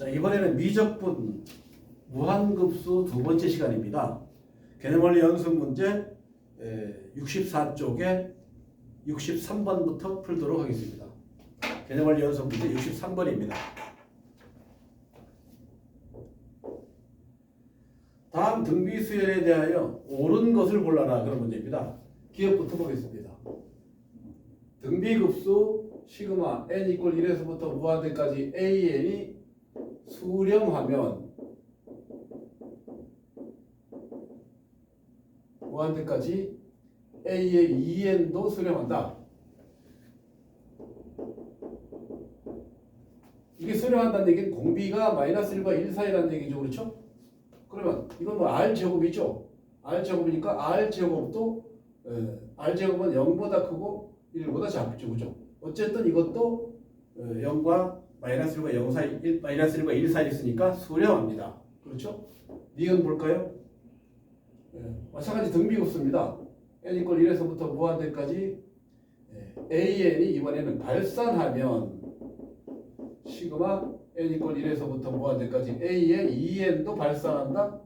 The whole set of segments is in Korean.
자, 이번에는 미적분 무한급수 두 번째 시간입니다. 개념원리 연습 문제 64쪽에 63번부터 풀도록 하겠습니다. 개념원리 연습 문제 63번입니다. 다음 등비 수열에 대하여 옳은 것을 골라라 그런 문제입니다. 기억부터 보겠습니다. 등비급수 시그마 n 이퀄 1에서부터 무한대까지 an이 수렴하면 무한대까지 a의 2n도 수렴한다. 이게 수렴한다는 얘기는 공비가 마이너스 1과 1 사이라는 얘기죠. 그렇죠? 그러면 이건 뭐 r 제곱이죠. r 제곱이니까 r 제곱도 에, r 제곱은 0보다 크고 1보다 작죠. 그죠? 어쨌든 이것도 어, 0과 마이너스 1과 0 사이, 1, 마이너스 1과 1 사이 있으니까 수렴합니다. 그렇죠? 니은 볼까요? 예, 마찬가지 등비급수입니다. n 이퀄 1에서부터 무한대까지 예, an이 이번에는 발산하면 시그마 n 이퀄 1에서부터 무한대까지 a의 2n도 발산한다.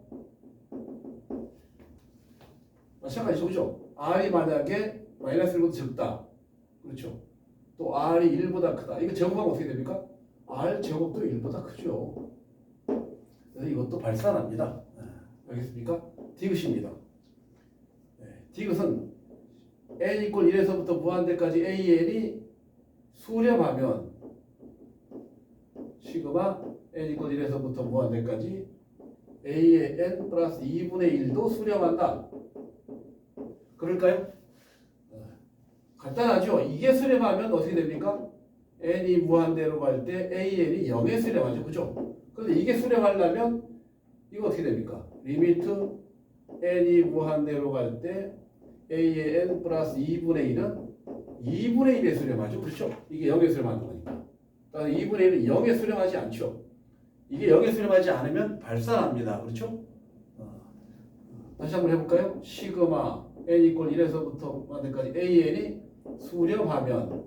마찬가지죠, 그죠? r이 만약에 마이너스 1보다 적다. 그렇죠? 또 r이 1보다 크다. 이거 제곱하면 어떻게 됩니까? R 제곱도 1보다 크죠. 그래서 이것도 발산합니다. 아, 알겠습니까? 디귿입니다. 네, 디귿은 n 이퀄 1에서부터 무한대까지 an이 수렴하면 시그마 n 이퀄 1에서부터 무한대까지 a의 n 플러스 2분의 1도 수렴한다. 그럴까요? 어, 간단하죠. 이게 수렴하면 어떻게 됩니까? N이 무한대로 갈 때 an이 0에 수렴하죠. 그죠? 그런데 이게 수렴하려면 이거 어떻게 됩니까? 리미트 n이 무한대로 갈 때 a의 n 플러스 2분의 1은 2분의 1에 수렴하죠. 그렇죠? 이게 0에 수렴하는 거니까. 그러니까 2분의 1은 0에 수렴하지 않죠. 이게 0에 수렴하지 않으면 발산합니다. 그렇죠? 어, 다시 한번 해볼까요? 시그마 n 이퀄 1에서부터 만대까지 an이 수렴하면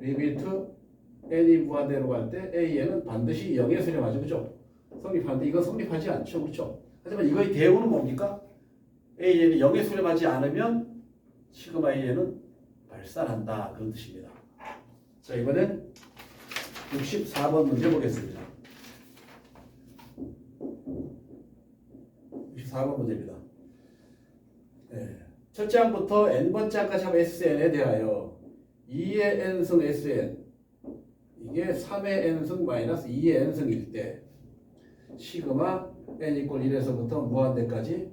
리미트 n이 무한대로 갈 때 an은 반드시 0에 수렴하죠. 그죠? 성립하는데 이건 성립하지 않죠. 그렇죠? 하지만 이거의 대우는 뭡니까? an이 0에 수렴하지 않으면 시그마 an은 발산한다. 그런 뜻입니다. 자, 이번엔 64번 문제 보겠습니다. 64번 문제입니다. 네. 첫째 항부터 n번째 항까지 하면 sn에 대하여 2의 n승 sn 이게 3의 n승 마이너스 2의 n승일 때 시그마 n 이퀄 1에서부터 무한대까지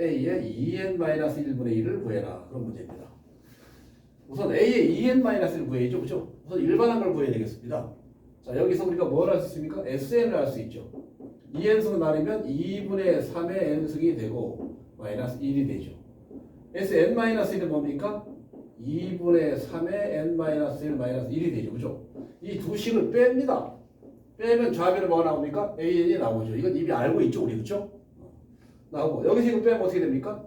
a의 2n 마이너스 1분의 1을 구해라 그런 문제입니다. 우선 a의 2n 마이너스 1 구해야죠, 그죠? 우선 일반한 걸 구해야 되겠습니다. 자 여기서 우리가 뭘 할 수 있습니까? sn을 할수 있죠. 2n승 나누면 2분의 3의 n승이 되고 마이너스 1이 되죠. sn 마이너스 1은 뭡니까? 2분의 3의 n 마이너스 1 마이너스 1이 되죠, 그죠? 이 두 식을 뺍니다. 빼면 좌변에 뭐가 나옵니까? an이 나오죠. 이건 이미 알고 있죠, 우리 그죠? 나오고 여기서 이거 빼면 어떻게 됩니까?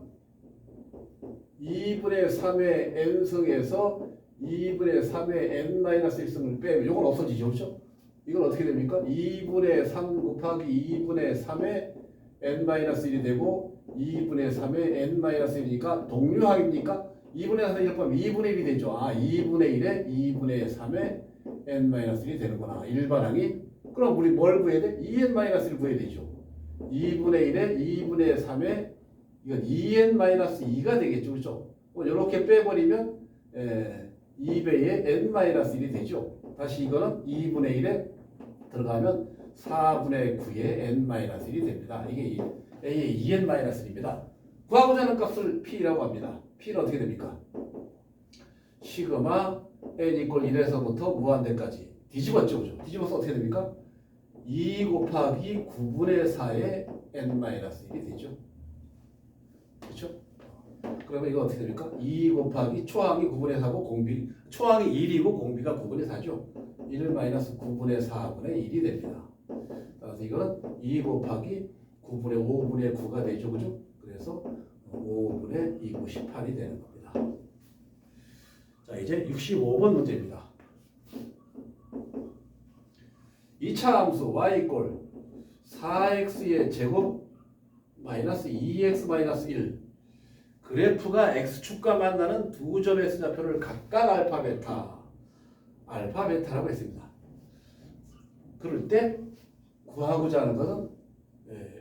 2분의 3의 n승에서 2분의 3의 n-1승을 빼면 이건 없어지죠. 그렇죠? 이건 어떻게 됩니까? 2분의 3 곱하기 2분의 3의 n-1이 되고 2분의 3의 n-1이니까 동류항입니까? 2분의 3의 1 빼면 2분의 1이 되죠. 아, 2분의 1에 2분의 3의 n-1이 되는구나. 일반항이. 그럼 우리 뭘 구해야 돼? 2n-1을 구해야 되죠. 2분의 1에 2분의 3의 이건 2n-2가 되겠죠. 그렇죠? 이렇게 빼버리면 에, 2배의 n-1이 되죠. 다시 이거는 2분의 1에 들어가면 4분의 9의 n-1이 됩니다. 이게 a의 2n-1입니다. 구하고자 하는 값을 p라고 합니다. P는 어떻게 됩니까? 시그마 n 이퀄 1에서부터 무한대까지 뒤집었죠. 그죠? 뒤집어서 어떻게 됩니까? 2 곱하기 9분의 4의 n-1이 되죠. 그렇죠? 그러면 이거 어떻게 됩니까? 2 곱하기 초항이 9분의 4고 공비 초항이 1이고 공비가 9분의 4죠. 1 마이너스 9분의 4분의 1이 됩니다. 그래서 이거는 2 곱하기 9분의 5분의 9가 되죠. 그죠? 그래서 5분의 2 9 18이 되는 겁니다. 자, 이제 65번 문제입니다. 2차 함수 y 이꼴 4x의 제곱 마이너스 2x 마이너스 1 그래프가 x축과 만나는 두 점의 x좌표를 각각 알파 베타 알파 베타라고 했습니다. 그럴 때 구하고자 하는 것은 예,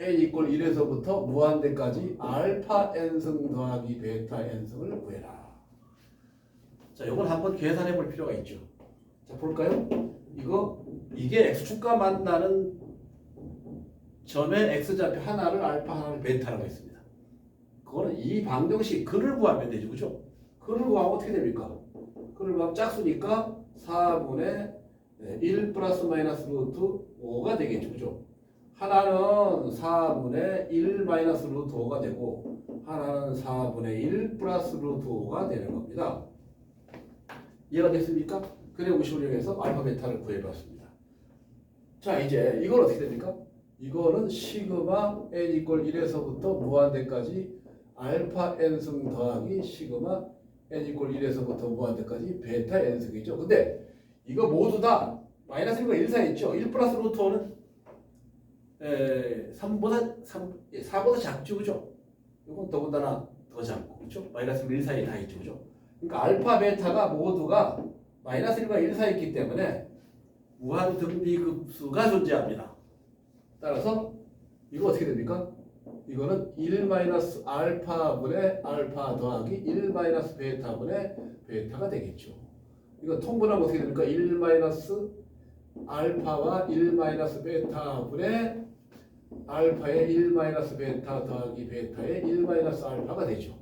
n 이꼴 1에서부터 무한대까지 알파 n승 더하기 베타 n승을 구해라. 자, 이걸 한번 계산해 볼 필요가 있죠. 자, 볼까요? 이거 이게 x축과 만나는 점의 x좌표 하나를 알파 하나를 베타라고 했습니다. 그거는 이 방정식 근을 구하면 되죠. 그죠? 근을 구하면 어떻게 됩니까? 근을 구하면 짝수니까 4분의 1 플러스 마이너스 루트 5가 되겠죠. 그죠? 하나는 4분의 1 마이너스 루트 5가 되고 하나는 4분의 1 플러스 루트 5가 되는 겁니다. 이해가 됐습니까? 그래 우식을 이용해서 알파 베타를 구해봤습니다. 자 이제 이걸 어떻게 됩니까? 이거는 시그마 n 이꼴 1에서부터 무한대까지 알파 n승 더하기 시그마 n 이꼴 1에서부터 무한대까지 베타 n승이죠. 근데 이거 모두 다 마이너스 1과 1 사이 있죠. 1 플러스 루트 5는 에, 3보다 3, 4보다 작죠. 그죠? 이건 더군다나 더 작고 그죠? 마이너스 1 사이에 다 있죠. 그죠? 그러니까 알파 베타가 모두가 마이너스 1과 1 사이 있기 때문에 무한 등비급수가 존재합니다. 따라서 이거 어떻게 됩니까? 이거는 1 마이너스 알파분의 알파 더하기 1 마이너스 베타분의 베타가 되겠죠. 이거 통분하면 어떻게 됩니까? 1 마이너스 알파와 1 마이너스 베타분의 알파의 1 마이너스 베타 더하기 베타의 1 마이너스 알파가 되죠.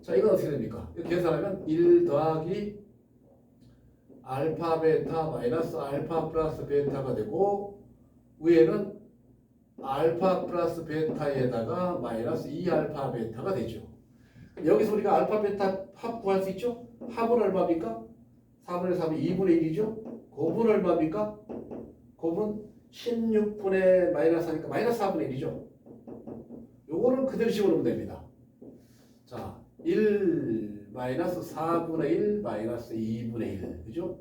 자, 이건 어떻게 됩니까? 계산하면 1 더하기 알파 베타 마이너스 알파 플러스 베타가 되고 위에는 알파 플러스 베타에다가 마이너스 2 알파 베타가 되죠. 여기서 우리가 알파 베타 합 구할 수 있죠? 합은 얼마입니까? 4분의 3이 2분의 1이죠? 곱은 얼마입니까? 곱은 16분의 마이너스 하니까 마이너스 4분의 1이죠? 요거를 그대로 집어넣으면 됩니다. 자, 1 마이너스 4분의 1 마이너스 2분의 1 그죠?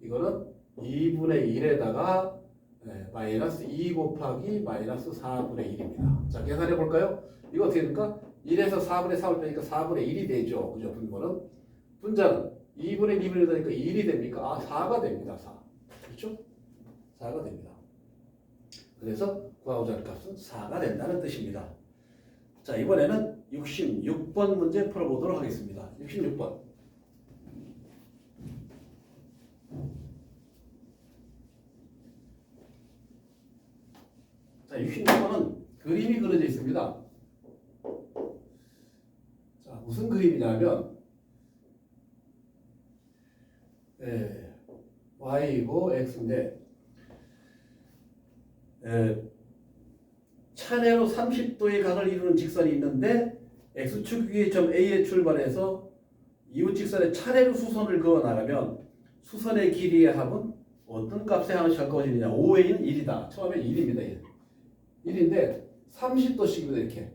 이거는 2분의 1에다가 네, 마이너스 2 곱하기 마이너스 4분의 1입니다. 자, 계산해 볼까요? 이거 어떻게 됩니까? 1에서 4분의 3을 빼니까 4분의 1이 되죠. 그죠? 분모는. 분자는 2분의 2분의 1이니까 1이 됩니까? 아, 4가 됩니다. 4. 그렇죠? 4가 됩니다. 그래서 구하고자 할 값은 4가 된다는 뜻입니다. 자, 이번에는 66번 문제 풀어보도록 하겠습니다. 66번. 자, 66번은 그림이 그려져 있습니다. 자, 무슨 그림이냐면, 예, y이고 x인데, 예, 차례로 30도의 각을 이루는 직선이 있는데, x축 위의 점 A에 출발해서 이웃 직선에 차례로 수선을 그어 나가면 수선의 길이의 합은 어떤 값에 하나씩 가까워지느냐? 5a는 1이다. 처음에 1입니다. 1. 1인데 30도씩입니다. 이렇게.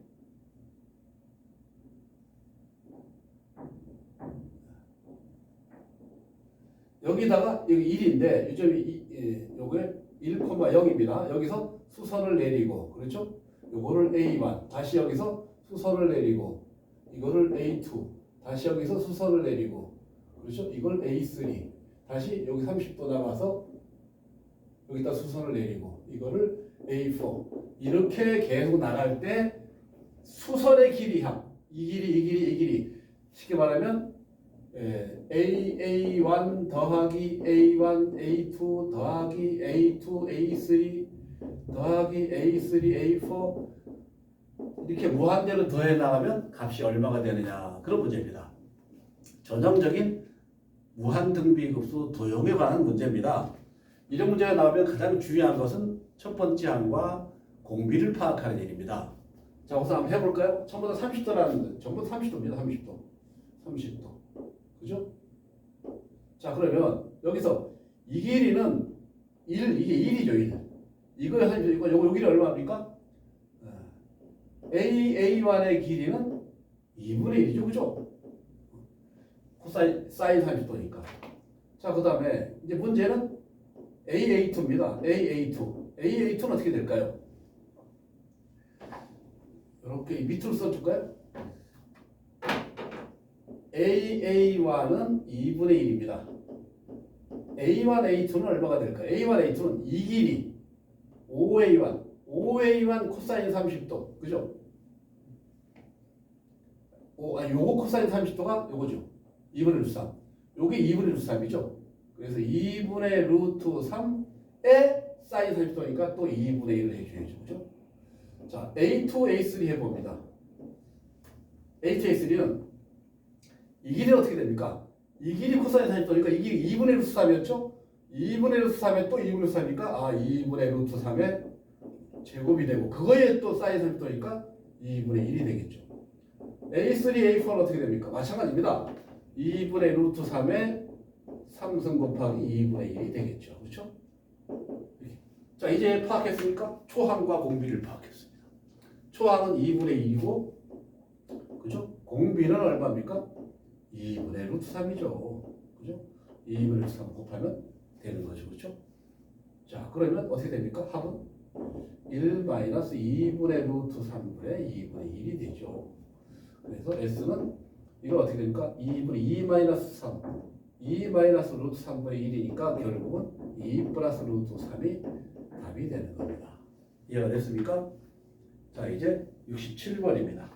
여기다가 여기 1인데 이 점이 이- 예, 요게 1,0입니다. 여기서 수선을 내리고 그렇죠? 요거를 A1 다시 여기서 수선을 내리고 이거를 A2 다시 여기서 수선을 내리고 그렇죠? 이걸 A3 다시 여기 30도 나가서 여기다 수선을 내리고 이거를 A4 이렇게 계속 나갈 때 수선의 길이함 이 길이 이 길이 이 길이 쉽게 말하면 예, AA1 더하기 A1 A2 더하기 A2 A3 더하기 A3 A4 이렇게 무한대로 더해 나가면 값이 얼마가 되느냐 그런 문제입니다. 전형적인 무한등비급수 도형에 관한 문제입니다. 이런 문제가 나오면 가장 중요한 것은 첫 번째 항과 공비를 파악하는 일입니다. 자, 우선 한번 해볼까요? 처음부터 30도라는 전부 30도입니다. 30도. 30도. 그죠? 자, 그러면 여기서 이 길이는 1, 이게 1이죠, 1. 이거, 이거, 요거, 요 길이 얼마입니까? A, A1의 길이는 2분의 1이죠, 그죠? 코사인, 사인 30도니까. 자, 그 다음에 이제 문제는 AA2입니다. AA2. AA2는 어떻게 될까요? 이렇게 밑으로 써줄까요? AA1은 2분의 1입니다. A1, A2는 얼마가 될까요? A1, A2는 이 길이 5A1, 5A1 코사인 30도, 그죠? 오, 아니, 요거 코사인 30도가 요거죠. 2분의 루트 3. 요게 2분의 루트 3이죠. 그래서 2분의 루트 3에 사인 30도니까 또 2분의 1을 해줘야죠. 그죠? 자, A2, A3 해봅니다. A2, A3는 이 길이 어떻게 됩니까? 이 길이 코사인 40도니까 이 길이 2분의 루트 3이었죠? 2분의 루트 3에 또 2분의 루트 3이니까 아 2분의 루트 3의 제곱이 되고 그거에 또 사인 40도니까 2분의 1이 되겠죠. A3, A4는 어떻게 됩니까? 마찬가지입니다. 2분의 루트 3의 3승 곱하기 2분의 1이 되겠죠. 그렇죠? 자 이제 파악했으니까 초항과 공비를 파악했습니다. 초항은 2분의 1이고 그죠? 공비는 얼마입니까? 2분의 루트 3이죠. 그죠? 2분의 루트 3 곱하면 되는 거죠. 그죠? 자, 그러면 어떻게 됩니까? 합은 1 마이너스 2분의 루트 3분의 2분의 1이 되죠. 그래서 S는 이거 어떻게 됩니까? 2분의 2 마이너스 3. 2 마이너스 루트 3분의 1이니까 결국은 2 플러스 루트 3이 답이 되는 겁니다. 이해가 됐습니까? 자, 이제 67번입니다.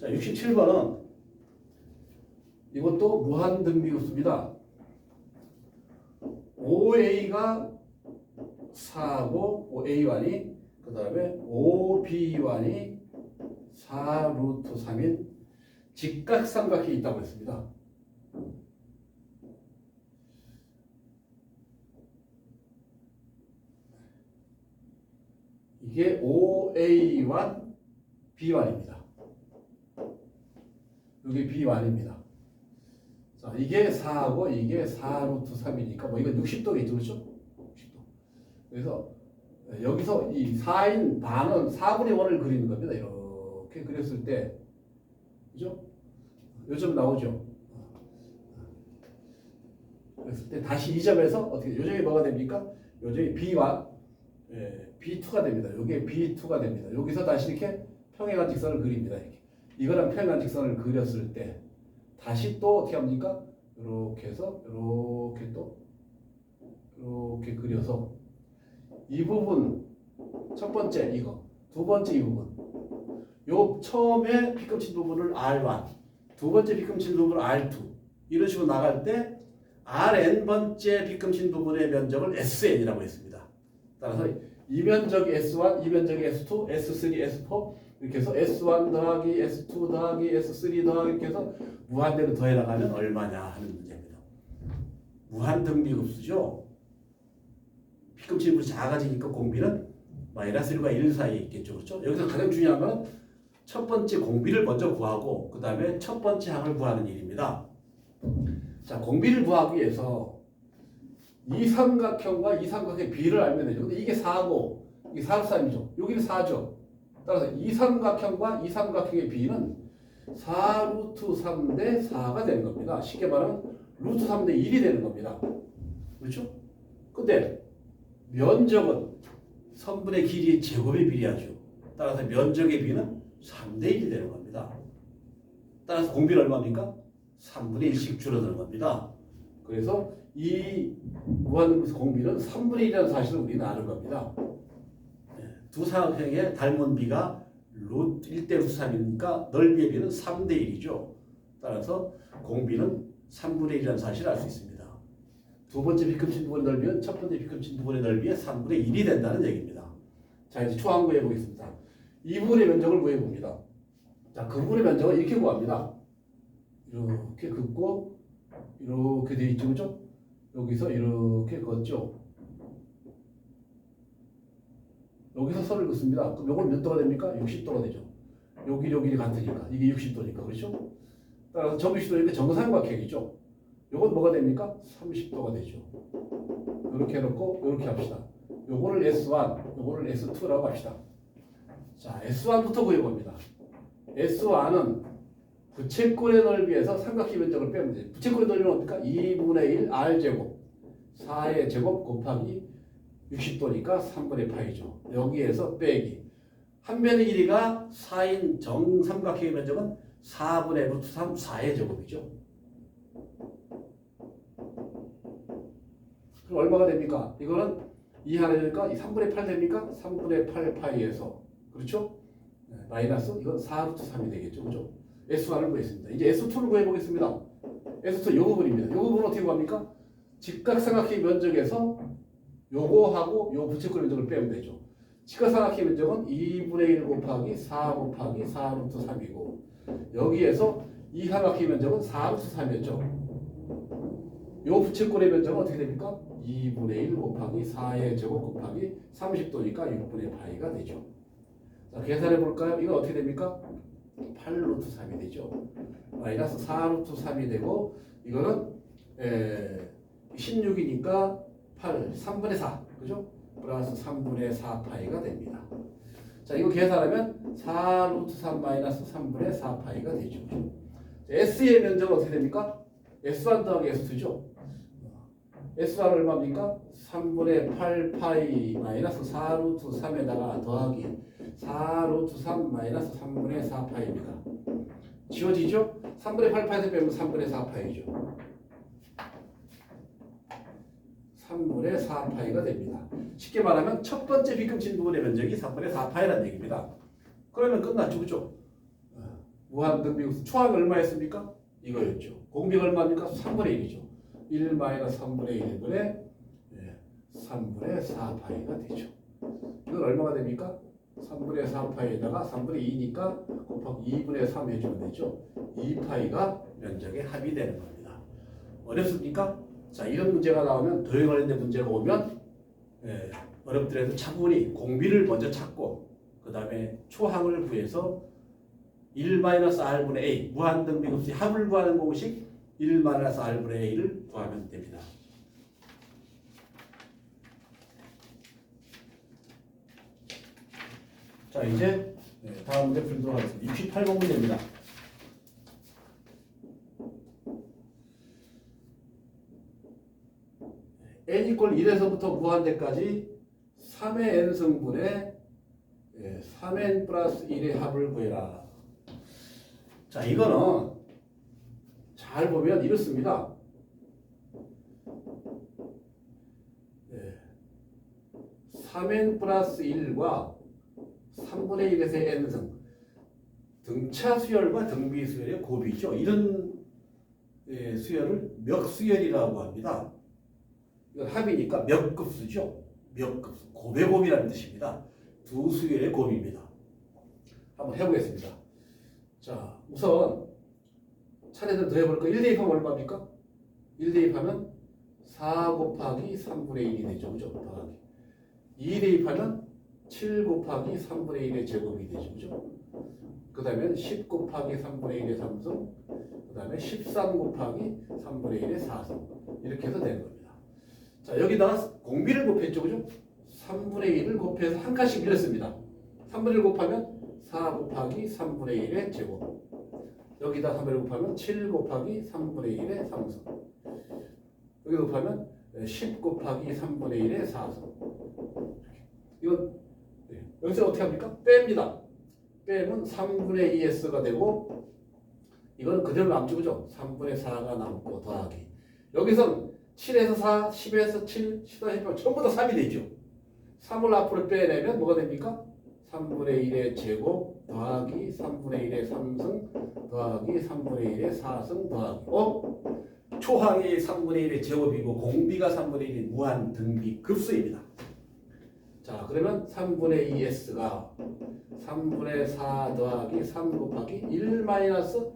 자, 67번은 이것도 무한 등비급수입니다. 5a가 4고 5a1이 그 다음에 5b1이 4 루트 3인 직각삼각형이 있다고 했습니다. 이게 5a1 b1입니다. 여기 B1입니다. 자, 이게 4하고 이게 4 루트 3이니까 뭐 이건 60도겠죠, 그렇죠? 60도. 그래서 여기서 이 4인 반은 4분의 1을 그리는 겁니다. 이렇게 그렸을 때, 그죠? 요점 나오죠? 그랬을 때 다시 이 점에서 어떻게 요점이 뭐가 됩니까? 요점이 B1, 예, B2가 됩니다. 요게 B2가 됩니다. 여기서 다시 이렇게 평행한 직선을 그립니다. 이렇게. 이거랑 평행한 직선을 그렸을 때 다시 또 어떻게 합니까? 이렇게 해서 이렇게 또 이렇게 그려서 이 부분 첫 번째 이거 두 번째 이 부분 요 처음에 빗금친 부분을 R1 두 번째 빗금친 부분을 R2 이런 식으로 나갈 때 Rn 번째 빗금친 부분의 면적을 SN이라고 했습니다. 따라서 이 면적이 S1, 이 면적이 S2, S3, S4 이렇게 해서 S1 더하기 S2 더하기 S3 더하기 이렇게 해서 무한대로 더해 나가면 얼마냐 하는 문제입니다. 무한 등비급수죠. 피급진물이 작아지니까 공비는 마이너스 1과 1 사이에 있겠죠. 그렇죠? 여기서 가장 중요한 건 첫 번째 공비를 먼저 구하고 그 다음에 첫 번째 항을 구하는 일입니다. 자, 공비를 구하기 위해서 이 삼각형과 이 삼각형의 비를 알면 되죠. 근데 이게 4고 이게 4, 3이죠. 여기는 4죠. 따라서 이 삼각형과 이 삼각형의 비는 4 루트 3 대 4가 되는 겁니다. 쉽게 말하면 루트 3 대 1이 되는 겁니다. 그렇죠? 근데 면적은 선분의 길이의 제곱에 비례하죠. 따라서 면적의 비는 3대 1이 되는 겁니다. 따라서 공비는 얼마입니까? 3분의 1씩 줄어드는 겁니다. 그래서 이 무한등수 공비는 3분의 1이라는 사실을 우리는 아는 겁니다. 두 사각형의 닮은 비가 루트 1대 루트 3이니까 넓이의 비는 3대 1이죠. 따라서 공비는 3분의 1이라는 사실을 알 수 있습니다. 두 번째 비급진 부분의 넓이는 첫 번째 비급진 부분의 넓이의 3분의 1이 된다는 얘기입니다. 자 이제 초항 구해 보겠습니다. 이 부분의 면적을 구해 봅니다. 자, 그 부분의 면적을 이렇게 구합니다. 이렇게 긋고 이렇게 돼 있죠, 그죠? 여기서 이렇게 걷죠. 여기서 선을 긋습니다. 그럼 요건 몇 도가 됩니까? 60도가 되죠. 여기 여기 같으니까 이게 60도니까 그렇죠? 따라서 정비시도니까 정삼각형이죠. 요건 뭐가 됩니까? 30도가 되죠. 이렇게 해놓고 이렇게 합시다. 요거를 S1, 요거를 S2라고 합시다. 자, S1부터 구해봅니다. S1은 부채꼴의 넓이에서 삼각형 면적을 빼면 돼. 부채꼴의 넓이는 어떨까? 2분의 1 r 제곱 4의 제곱 곱하기 60도니까 3분의 파이죠. 여기에서 빼기. 한 변의 길이가 4인 정삼각형의 면적은 4분의 루트 3 4의 제곱이죠. 그럼 얼마가 됩니까? 이거는 2 하나 되니까 3분의 8 됩니까? 3분의 8 파이에서 그렇죠? 네, 마이너스 이건 4 루트 3이 되겠죠. 그죠? S1을 구했습니다. 이제 S2를 구해보겠습니다. S2 요 부분입니다. 요 부분 어떻게 구합니까? 직각삼각형 면적에서 요거하고 요 부채꼴 면적을 빼면 되죠. 직각삼각형 면적은 2분의 1 곱하기 4 곱하기 4 루트 3이고 여기에서 이 삼각형 면적은 4 루트 3이었죠. 요 부채꼴의 면적은 어떻게 됩니까? 2분의 1 곱하기 4의 제곱 곱하기 30도니까 6분의 파이가 되죠. 자, 계산해 볼까요? 이거 어떻게 됩니까? 8 루트 3이 되죠. 마이너스 4 루트 3이 되고 이거는 에, 16이니까 8, 3분의 4, 그죠? 플러스 3분의 4 파이가 됩니다. 자, 이거 계산하면 4 루트 3 마이너스 3분의 4 파이가 되죠. 자, S의 면적은 어떻게 됩니까? S1 더하기 S2죠. S1 얼마입니까? 3분의 8 파이 마이너스 4 루트 3에다가 더하기 4 루트 3 마이너스 3분의 4 파이입니다. 지워지죠? 3분의 8 파이에서 빼면 3분의 4 파이죠. 3분의 4 파이가 됩니다. 쉽게 말하면 첫 번째 비금친 부분의 면적이 3분의 4 파이라는 얘기입니다. 그러면 끝났죠, 그죠? 어, 무한 등비국수 초항이 얼마였습니까? 이거였죠. 공비가 얼마입니까? 3분의 1이죠. 1 마이너스 3분의 1분의 3분의 4 파이가 되죠. 이건 얼마가 됩니까? 3분의 4 파이에다가 3분의 2니까 곱하기 2분의 3 해주면 되죠. 2 파이가 면적의 합이 되는 겁니다. 어렵습니까? 자 이런 문제가 나오면 도형 관련된 문제가 오면 예, 어렵더라도 차분히 공비를 먼저 찾고 그 다음에 초항을 구해서 1-r분의 a 무한등비급수의 합을 구하는 공식 1-r분의 a를 구하면 됩니다. 자 이제 네, 다음 문제 풀도록 하겠습니다. 68번 문제입니다. N 이퀄 1에서부터 무한 대까지 3의 n 성분의 예, 3n 플러스 1의 합을 구해라. 자 이거는 잘 보면 이렇습니다. 예, 3n 플러스 1과 3분의 1에서 n승 등차 수열과 등비 수열의 곱이죠. 이런 예, 수열을 몇 수열이라고 합니다. 합이니까 몇 급수죠. 몇 급수. 곱의 곱이라는 뜻입니다. 두 수열의 곱입니다. 한번 해보겠습니다. 자, 우선 차례대로 더 해볼까? 1 대입하면 얼마입니까? 1 대입하면 4 곱하기 3분의 1이 되죠. 그죠? 더하기. 2 대입하면 7 곱하기 3분의 1의 제곱이 되죠. 그죠? 그 다음에 10 곱하기 3분의 1의 3승, 그 다음에 13 곱하기 3분의 1의 4승. 이렇게 해서 되는 겁니다. 자, 여기다가 공비를 곱했죠. 그죠? 3분의 1을 곱해서 한 칸씩 밀었습니다. 3분의 1 곱하면 4 곱하기 3분의 1의 제곱. 여기다 3분의 1 곱하면 7 곱하기 3분의 1의 3승. 여기 곱하면 10 곱하기 3분의 1의 4승. 이건 네. 여기서 어떻게 합니까? 뺍니다. 빼면 3분의 2s가 되고 이건 그대로 남죠. 그죠? 3분의 4가 남고 더하기. 여기선 7에서 4, 10에서 7, 10에서 10 전부 다 3이 되죠. 3을 앞으로 빼내면 뭐가 됩니까? 3분의 1의 제곱 더하기 3분의 1의 3승 더하기 3분의 1의 4승 더하기 어? 초항이 3분의 1의 제곱이고 공비가 3분의 1의 무한 등비 급수입니다. 자 그러면 3분의 2s가 3분의 4 더하기 3 곱하기 1 마이너스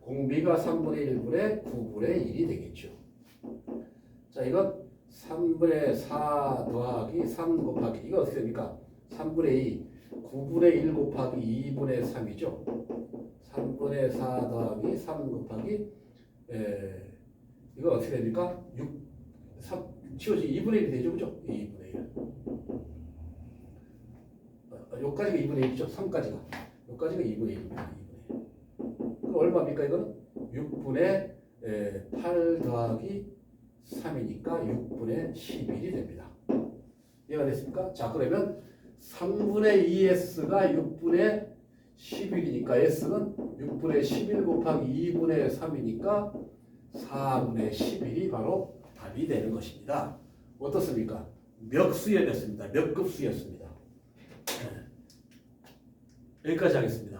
공비가 3분의 1분의 9분의 1이 되겠죠. 자 이건 3분의 4 더하기 3 곱하기 이거 어떻게 됩니까? 3분의 2 9분의 1 곱하기 2분의 3이죠. 3분의 4 더하기 3 곱하기 에, 이거 어떻게 됩니까? 6 3 치워지 2분의 1이 되죠. 그죠? 2분의 1. 어, 여기까지가 2분의 1이죠. 3까지가. 여기까지가 2분의 1입니다. 2분의 1. 그럼 얼마입니까 이거는? 6분의 8 더하기 3이니까 6분의 11이 됩니다. 이해가 됐습니까? 자 그러면 3분의 2s가 6분의 11이니까 s는 6분의 11 곱하기 2분의 3이니까 4분의 11이 바로 답이 되는 것입니다. 어떻습니까? 몇 수였습니다. 몇 급수였습니다. 네. 여기까지 하겠습니다.